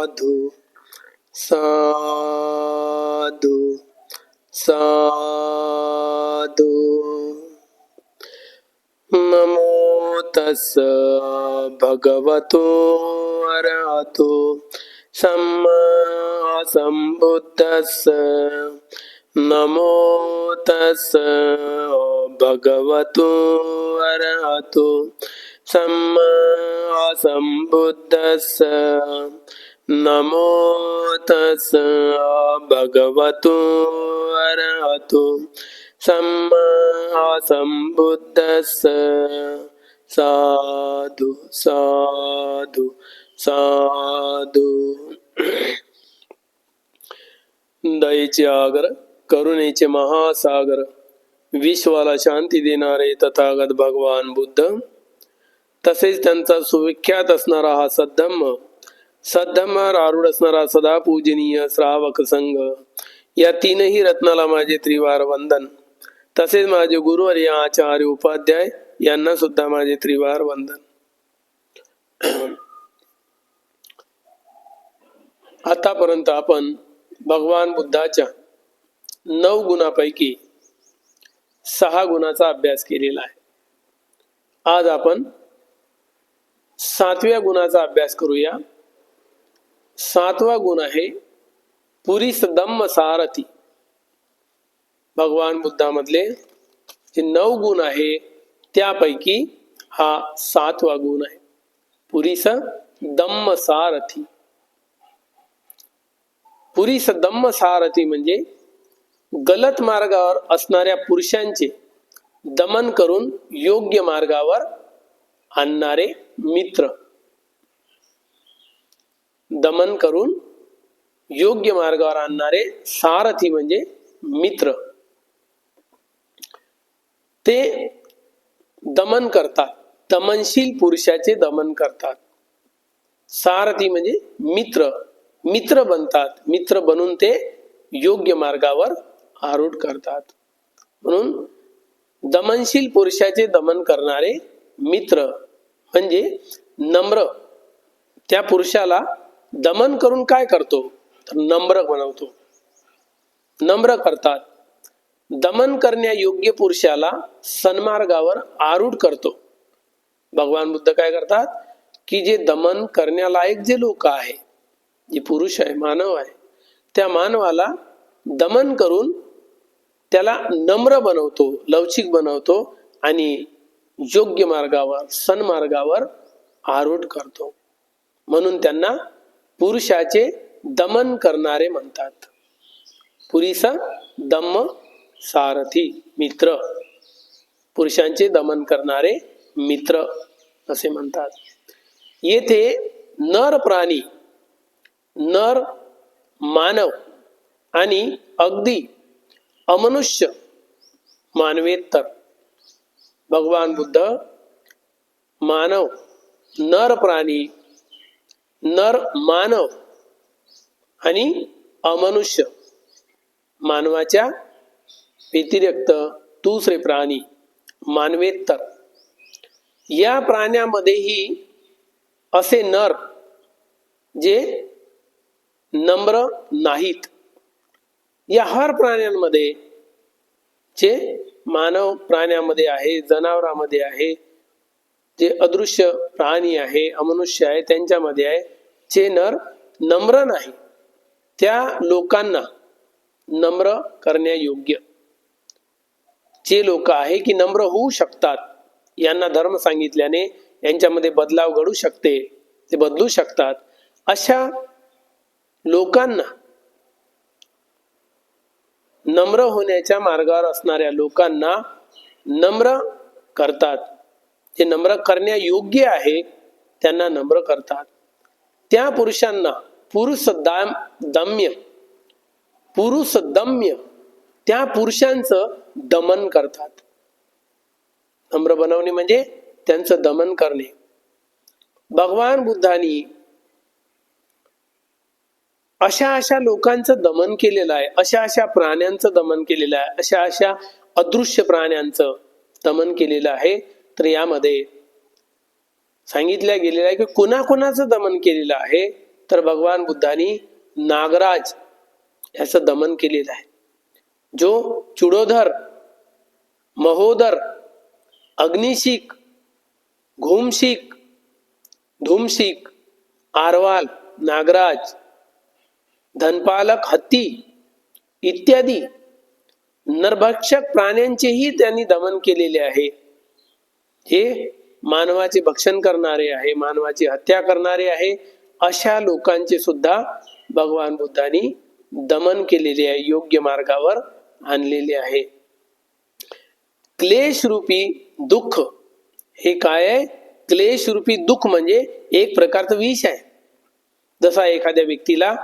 साधु साधु साधु नमो तस् भगवतो अरहतो सम्मा सम्बुद्धस्स नमो तस् भगवतो अरहतो सम्मा सम्बुद्धस्स नमो तस भगवतो अरहतो। सम्मा सम्बुद्धस्स। साधु साधु साधु। दयेचे आगर करुणेचे महासागर विश्वाला शांती देणारे तथागत भगवान बुद्ध तसेच त्यांचा सुविख्यात असणारा हा सद्धम्म सद्धम्मावर आरूढ असणारा सदा पूजनीय श्रावक संघ. या तीनही रत्नाला माझे त्रिवार वंदन. तसेच माझे गुरुवर्य आचार्य उपाध्याय यांना सुद्धा माझे त्रिवार वंदन. आतापर्यंत आपण भगवान बुद्धाच्या नऊ गुणापैकी सहा गुणाचा अभ्यास केलेला आहे. आज आपण सातव्या गुणाचा अभ्यास करूया. सातवा गुण आहे पुरीस दम्म सारथी. भगवान बुद्धामधले जे नऊ गुण आहे त्यापैकी हा सातवा गुण आहे. पुरीस दम्म सारथी. पुरीस दम्म सारथी म्हणजे गलत मार्गावर असणाऱ्या पुरुषांचे दमन करून योग्य मार्गावर आणणारे मित्र. दमन करून योग्य मार्गावर आणणारे सारथी म्हणजे मित्र. ते दमन करतात. दमनशील पुरुषाचे दमन करतात. सारथी म्हणजे मित्र. मित्र बनतात. मित्र बनून ते योग्य मार्गावर आरूढ करतात. म्हणून दमनशील पुरुषाचे दमन करणारे मित्र म्हणजे नम्र. त्या पुरुषाला दमन करून काय करतो? तर नम्र बनवतो. नम्र करतात. दमन करण्या योग्य पुरुषाला सन्मार्गावर आरूढ करतो. भगवान बुद्ध काय करतात? की जे दमन करण्यालायक जे लोक आहे जे पुरुष आहे मानव आहे त्या मानवाला दमन करून त्याला नम्र बनवतो लवचिक बनवतो आणि योग्य मार्गावर सन्मार्गावर आरूढ करतो. म्हणून त्यांना पुरुषाचे दमन करणारे म्हणतात. पुरीसा दम्म सारथी मित्र. पुरुषांचे दमन करणारे मित्र असे म्हणतात. येथे नर प्राणी नर मानव आणि अगदी अमनुष्य मानवेतर भगवान बुद्ध मानव नर प्राणी नर मानव आणि अमनुष्य. मानवाच्या व्यतिरिक्त दुसरे प्राणी मानवेतर. या प्राण्यामध्येही असे नर जे नम्र नाहीत. या हर प्राण्यांमध्ये जे मानव प्राण्यामध्ये आहे जनावरांमध्ये आहे जे अदृश्य प्राणी आहे अमनुष्य आहे त्यांच्यामध्ये आहे जे नर नम्र नाही. त्या लोकांना नम्र करण्यायोग्य. जे लोक आहे की नम्र होऊ शकतात यांना धर्म सांगितल्याने यांच्यामध्ये बदलाव घडू शकते ते बदलू शकतात. अशा लोकांना नम्र होण्याच्या मार्गावर असणाऱ्या लोकांना नम्र करतात. जे नम्र करण्यायोग्य आहे त्यांना नम्र करतात. त्या पुरुषांना पुरुष दाम दम्य पुरुष दम्य त्या पुरुषांचं दमन करतात. नम्र बनवणे म्हणजे त्यांचं दमन करणे. भगवान बुद्धांनी अशा अशा लोकांचं दमन केलेलं आहे अशा अशा प्राण्यांचं दमन केलेलं आहे अशा अशा अदृश्य प्राण्यांचं दमन केलेलं आहे. तर यामध्ये सांगितल्या गेलेलं आहे की कुणाकुणाचं दमन केलेलं आहे तर भगवान बुद्धांनी नागराज याचं दमन केलेलं आहे. जो चुडोधर महोदर अग्निशिक घुमशिक धूमशिक आरवाल नागराज धनपालक हत्ती इत्यादी नरभक्षक प्राण्यांचेही त्यांनी दमन केलेले आहे. हे मानवाचे भक्षण करणारे आहे मानवाची हत्या करणारे आहे अशा लोकांचे सुद्धा भगवान बुद्धांनी दमन केलेले आहे योग्य मार्गावर आणलेले आहे. क्लेश रूपी दुःख हे काय आहे? क्लेश रूपी दुःख म्हणजे एक प्रकारचं विष आहे. जसा एखाद्या व्यक्तीला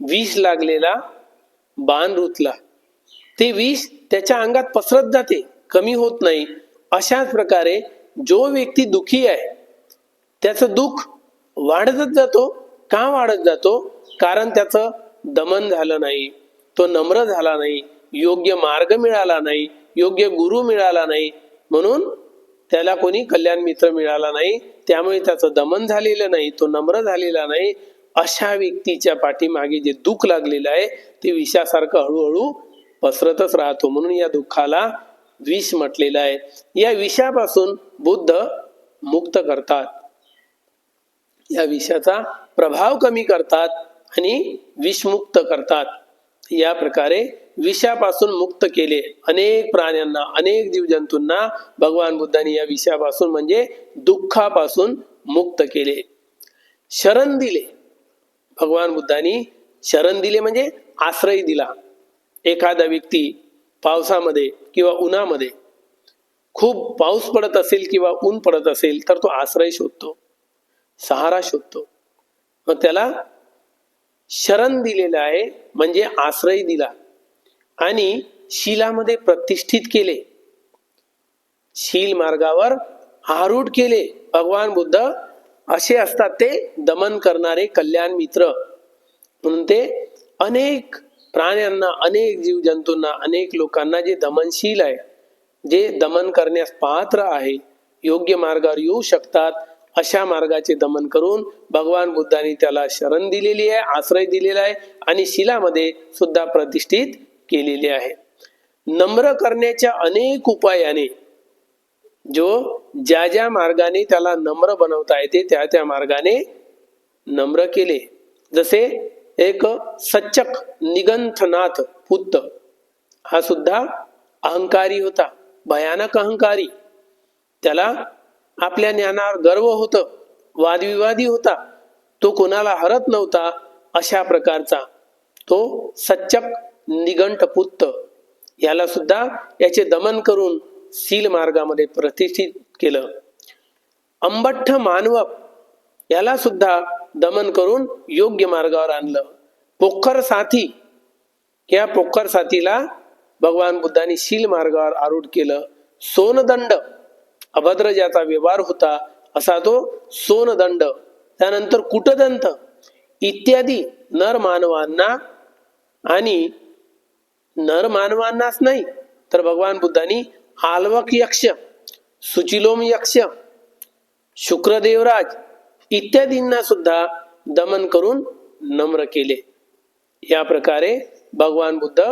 विष लागलेला बाण रुतला ते विष त्याच्या अंगात पसरत जाते कमी होत नाही. अशाच प्रकारे जो व्यक्ती दुखी आहे त्याचं दुःख वाढतच जातो. का वाढत जातो? कारण त्याचं दमन झालं नाही. तो नम्र झाला नाही. योग्य मार्ग मिळाला नाही. योग्य गुरु मिळाला नाही. म्हणून त्याला कोणी कल्याण मित्र मिळाला नाही. त्यामुळे त्याचं दमन झालेलं नाही. तो नम्र झालेला नाही. अशा व्यक्तीच्या पाठीमागे जे दुःख लागलेलं आहे ते विषासारखं हळूहळू पसरतच राहतो. म्हणून या दुःखाला विष म्हटलेलं आहे. या विषापासून बुद्ध मुक्त करतात. या विषाचा प्रभाव कमी करतात आणि विषमुक्त करतात. या प्रकारे विषापासून मुक्त केले अनेक प्राण्यांना अनेक जीवजंतूंना भगवान बुद्धांनी या विषापासून म्हणजे दुःखापासून मुक्त केले. शरण दिले. भगवान बुद्धांनी शरण दिले म्हणजे आश्रय दिला. एखादा व्यक्ती पावसामध्ये किंवा उन्हामध्ये खूप पाऊस पडत असेल किंवा ऊन पडत असेल तर तो आश्रय शोधतो सहारा शोधतो. मग त्याला शरण दिलेलं आहे म्हणजे आश्रय दिला. आणि शिलामध्ये प्रतिष्ठित केले. शील मार्गावर आरूढ केले. भगवान बुद्ध असे असतात ते दमन करणारे कल्याण मित्र. म्हणून ते अनेक प्राण्यांना अनेक जीवजंतूंना अनेक लोकांना जे दमनशील आहे जे दमन करण्यास पात्र आहे योग्य मार्गावर येऊ शकतात अशा मार्गाचे दमन करून भगवान बुद्धांनी त्याला शरण दिलेली आहे आश्रय दिलेला आहे आणि शिलामध्ये सुद्धा प्रतिष्ठित केलेले आहे. नम्र करण्याच्या अनेक उपायाने जो ज्या ज्या मार्गाने त्याला नम्र बनवता येते त्या त्या मार्गाने नम्र केले. जसे एक सच्चक निगंथनाथ पुत्त हा सुद्धा अहंकारी होता भयानक अहंकारी. त्याला आपल्या ज्ञानावर गर्व होत वादविवादी होता. तो कोणाला हरत नव्हता अशा प्रकारचा तो सच्चक निगंठ पुत्त याला सुद्धा याचे दमन करून सील मार्गामध्ये प्रतिष्ठित केलं. अंबठ्ठ मानवक याला सुद्धा दमन करून योग्य मार्गावर आणलं. पोखर साथी या पोखर साथीला भगवान बुद्धांनी शील मार्गावर आरूढ केलं. सोनदंड अभद्र ज्याचा व्यवहार होता असा तो सोनदंड. त्यानंतर कुटदंत इत्यादी नर मानवांना आणि नर मानवांनाच नाही तर भगवान बुद्धांनी आलवक यक्ष सुचिलोम यक्ष शुक्रदेवराज इत्यादींना सुद्धा दमन करून नम्र केले. या प्रकारे भगवान बुद्ध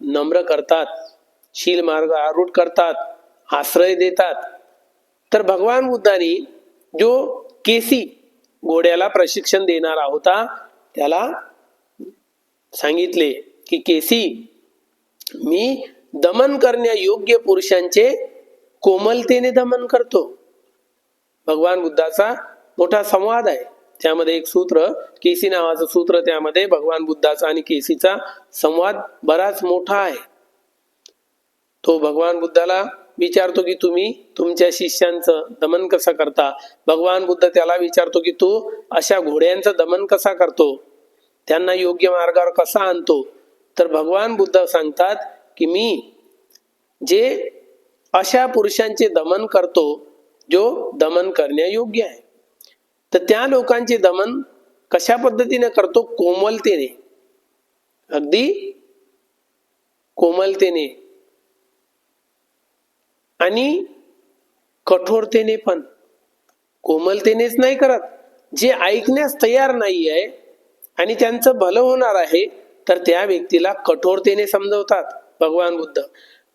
नम्र करतात शील मार्ग आरूढ करतात आश्रय देतात. तर भगवान बुद्धाने जो केसी घोड्याला प्रशिक्षण देणारा होता त्याला सांगितले की केसी मी दमन करण्या योग्य पुरुषांचे कोमलतेने दमन करतो. भगवान बुद्धाचा मोठा संवाद आहे. त्यामध्ये एक सूत्र केसी नावाचं सूत्र त्यामध्ये भगवान बुद्धाचा आणि केसीचा संवाद बराच मोठा आहे. तो भगवान बुद्धाला विचारतो की तुम्ही तुमच्या शिष्यांचं दमन कसं करता? भगवान बुद्ध त्याला विचारतो की तू अशा घोड्यांचं दमन कसा करतो? त्यांना योग्य मार्गावर कसा आणतो? तर भगवान बुद्ध सांगतात की मी जे अशा पुरुषांचे दमन करतो जो दमन करण्यायोग्य आहे. तर त्या लोकांचे दमन कशा पद्धतीने करतो? कोमलतेने. अगदी कोमलतेने. आणि कठोरतेने पण. कोमलतेनेच नाही करत. जे ऐकण्यास तयार नाही आहे आणि त्यांचं भलं होणार आहे तर त्या व्यक्तीला कठोरतेने समजवतात भगवान बुद्ध.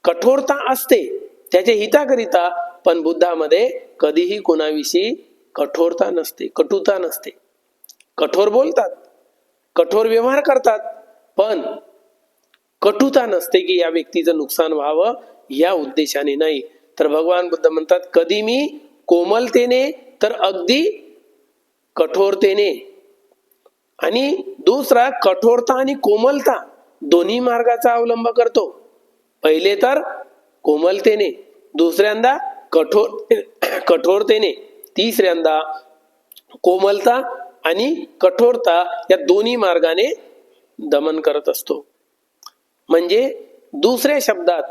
कठोरता असते त्याच्या हिताकरिता पण बुद्धामध्ये कधीही कोणाविषयी कठोरता नसते कटुता नसते. कठोर बोलतात कठोर व्यवहार करतात पण कटुता नसते की या व्यक्तीचं नुकसान व्हावं या उद्देशाने नाही. तर भगवान बुद्ध म्हणतात कधी मी कोमलतेने तर अगदी कठोरतेने. आणि दुसरा कठोरता आणि कोमलता दोन्ही मार्गाचा अवलंब करतो. पहिले तर कोमलतेने दुसऱ्यांदा कठोर कठोरतेने. तिसऱ्यांदा कोमलता आणि कठोरता या दोन्ही मार्गाने दमन करत असतो. म्हणजे दुसऱ्या शब्दात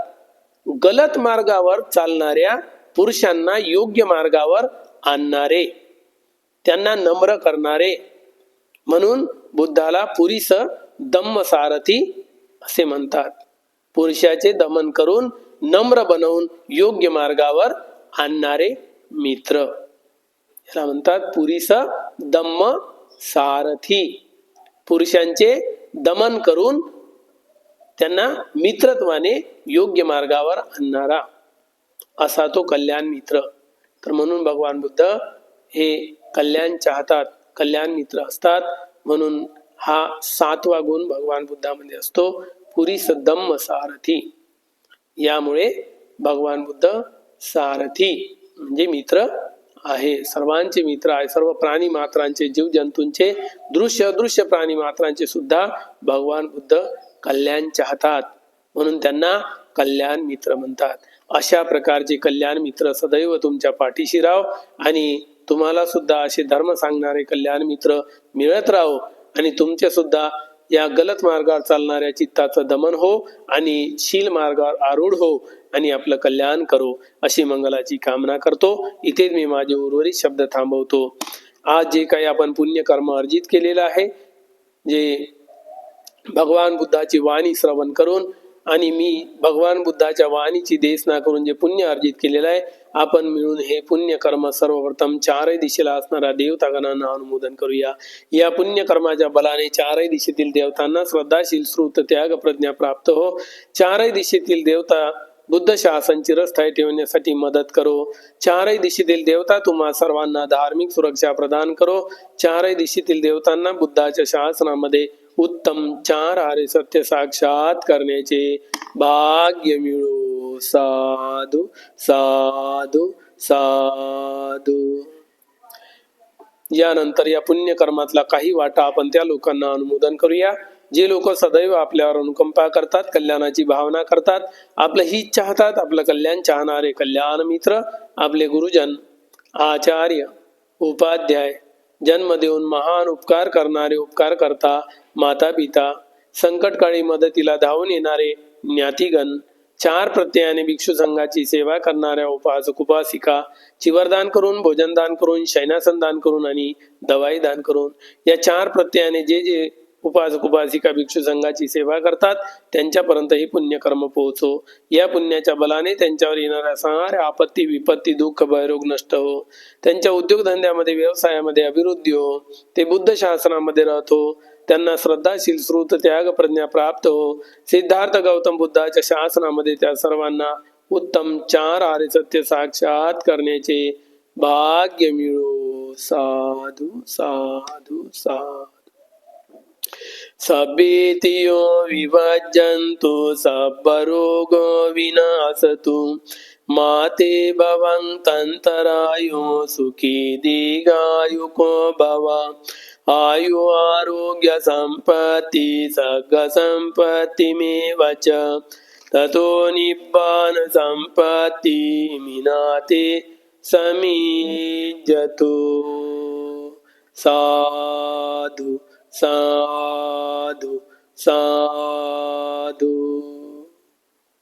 गलत मार्गावर चालणाऱ्या पुरुषांना योग्य मार्गावर आणणारे त्यांना नम्र करणारे. म्हणून बुद्धाला पुरीस दम्म सारथी असे म्हणतात. पुरुषाचे दमन करून नम्र बनवून योग्य मार्गावर आणणारे मित्र. याला म्हणतात पुरीस दम्म सारथी. पुरुषांचे दमन करून त्यांना मित्रत्वाने योग्य मार्गावर आणणारा असा तो कल्याण मित्र. तर म्हणून भगवान बुद्ध हे कल्याण चाहतात कल्याण मित्र असतात. म्हणून हा सातवा गुण भगवान बुद्धामध्ये असतो पुरी सदम्म सारथी. यामुळे भगवान बुद्ध सारथी म्हणजे मित्र आहे. सर्वांचे मित्र आहे सर्व प्राणी मात्रांचे जीव जंतूंचे दृश्य अदृश्य प्राणी मात्रांचे सुद्धा भगवान बुद्ध कल्याण चाहतात. म्हणून त्यांना कल्याण मित्र म्हणतात. अशा प्रकारचे कल्याण मित्र सदैव तुमच्या पाठीशी राहो आणि तुम्हाला सुद्धा असे धर्म सांगणारे कल्याण मित्र मिळत राहो आणि तुमचे सुद्धा या गलत मार्गावर चालणाऱ्या चित्ताचं दमन हो आणि शील मार्गावर आरूढ हो. आणि आपलं कल्याण करो अशी मंगलाची कामना करतो. इथेच मी माझे उर्वरित शब्द थांबवतो. आज जे काही आपण पुण्यकर्म अर्जित केलेलं आहे जे भगवान बुद्धाची वाणी श्रवण करून आणि मी भगवान बुद्धाच्या वाणीची देशना करून जे पुण्य अर्जित केलेलं आहे आपण मिळून हे पुण्य कर्म सर्वप्रथम चारही दिशेला असणाऱ्या देवतागणांना अनुमोदन करूया. या पुण्य कर्माच्या बलाने चारही दिशेतील देवतांना श्रद्धाशील श्रुत त्याग प्रज्ञा प्राप्त हो. चारही दिशेतील देवता बुद्ध शासन चिरस्थायी ठेवण्यासाठी मदत करो. चारही दिशेतील देवता तुम्हा सर्वांना धार्मिक सुरक्षा प्रदान करो. चारही दिशेतील देवतांना बुद्धाच्या शासनामध्ये उत्तम चार आरे सत्य साक्षात करण्याचे भाग्य मिळो. साधू साधू साधू. यानंतर या पुण्यकर्मातला काही वाटा आपण त्या लोकांना अनुमोदन करूया. जे लोक सदैव आपल्यावर अनुकंपा करतात कल्याणाची भावना करतात आपलं हित चाहतात आपलं कल्याण चाहणारे कल्याण मित्र आपले गुरुजन आचार्य उपाध्याय जन्म देऊन महान उपकार करणारे उपकार करता माता पिता संकटकाळी मदतीला धावून येणारे ज्ञातीगण चार प्रत्ययाने भिक्षू संघाची सेवा करणाऱ्या उपासक उपासिका चिवरदान करून भोजन दान करून शैनासन दान करून आणि दवाई दान करून या चार प्रत्ययाने जे जे उपासक उपासिका भिक्षू संघाची सेवा करतात. त्यांच्यापर्यंत ही पुण्यकर्म पोहोचो. या पुण्याच्या बलाने त्यांच्यावर येणाऱ्या साऱ्या आपत्ती विपत्ती दुःख भयरोग नष्ट हो. त्यांच्या उद्योगधंद्यामध्ये व्यवसायामध्ये अभिवृद्धी हो. ते बुद्ध शासनामध्ये राहतो. त्यांना श्रद्धाशील श्रुत त्याग प्रज्ञा प्राप्त हो. सिद्धार्थ गौतम बुद्धाच्या शासनामध्ये त्या सर्वांना उत्तम चार आर्य सत्य साक्षात करण्याचे भाग्य मिळो. साधू साधू साधू. සබ්බේතියෝ විවජ්ජන්තු සබ්බරෝගෝ විනාසතු. මාතේ බවං තන්තරායෝ සුඛී දීගායුකෝ බවා ආයු ආරෝග්‍ය සම්පති සග්ග සම්පති මේ වච තතෝ නිබ්බාන සම්පති මිනාතේ සමීජතු සාදු. साधु साधु